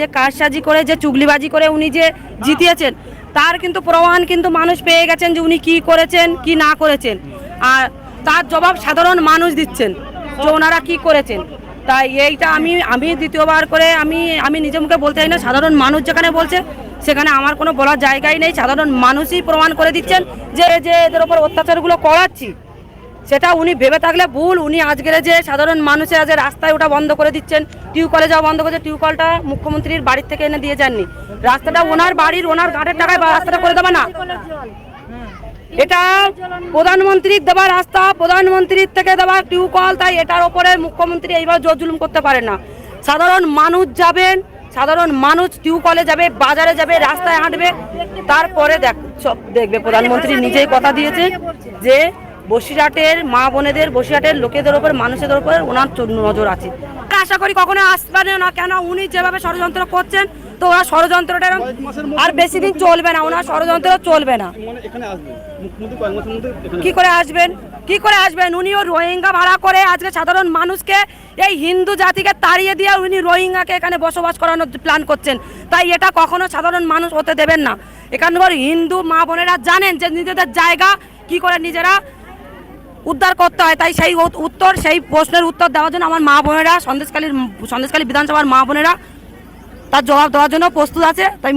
যে কারসাজি করে, যে চুগলিবাজি করে উনি যে জিতিয়েছেন, তার কিন্তু প্রমাণ কিন্তু মানুষ পেয়ে গেছেন যে উনি কি করেছেন, কি না করেছেন। আর তার জবাব সাধারণ মানুষ দিচ্ছেন যে ওনারা কি করেছেন। তাই এইটা আমি আমি দ্বিতীয়বার করে আমি আমি নিজে মুখে বলতে চাই না, সাধারণ মানুষ যেখানে বলছে, সেখানে আমার কোনো বলার জায়গাই নেই। সাধারণ মানুষই প্রমাণ করে দিচ্ছেন যে যে এদের ওপর অত্যাচারগুলো করাচ্ছি। সেটা উনি ভেবে থাকলে ভুল। উনি আজকের যে সাধারণ মানুষের আজ রাস্তায় ওটা বন্ধ করে দিচ্ছেন। টিউকলে যাওয়া বন্ধ করেছে টিউকলটা মুখ্যমন্ত্রীর বাড়ির থেকে এনে দিয়ে যাননি। রাস্তাটা ওনার বাড়ির, ওনার ঘাটের টাকায় রাস্তাটা করে দেবে না। এটা প্রধানমন্ত্রীর দেওয়া রাস্তা প্রধানমন্ত্রীর থেকে দেওয়া টিউকল তাই এটার ওপরে মুখ্যমন্ত্রী এইভাবে জোর জুলুম করতে পারে না। সাধারণ মানুষ যাবেন, সাধারণ মানুষ টিউকলে যাবে, বাজারে যাবে, রাস্তায় হাঁটবে, তারপরে দেখ, সব দেখবে। প্রধানমন্ত্রী নিজেই কথা দিয়েছে যে বসিরহাটের মা বোনেদের বসিরহাটের লোকেদের ওপর মানুষের ওপর ওনার নজর আছে। আশা করি কখনো আসবে না কেন উনি যেভাবে ষড়যন্ত্র করছেন তো ওরা ষড়যন্ত্রটা আর বেশি দিন চলবে না ওনার ষড়যন্ত্র চলবে না। মানে কি করে আসবেন? কি করে আসবেন? উনিও রোহিঙ্গা ভাড়া করে আজকে সাধারণ মানুষকে এই হিন্দু জাতিকে তাড়িয়ে দিয়ে উনি রোহিঙ্গাকে এখানে বসবাস করানোর প্ল্যান করছেন। তাই এটা কখনো সাধারণ মানুষ হতে দেবেন না। এখানকার হিন্দু মা বোনেরা জানেন যে নিজেদের জায়গা কি করে নিজেরা উদ্ধার করতে হয়, তাই সেই উত্তর, সেই প্রশ্নের উত্তর দেওয়ার জন্য আমার মা বোনেরা সন্দেশকালীর সন্দেশকালী বিধানসভার মা বোনেরা তার জবাব দেওয়ার জন্য প্রস্তুত আছে, তাই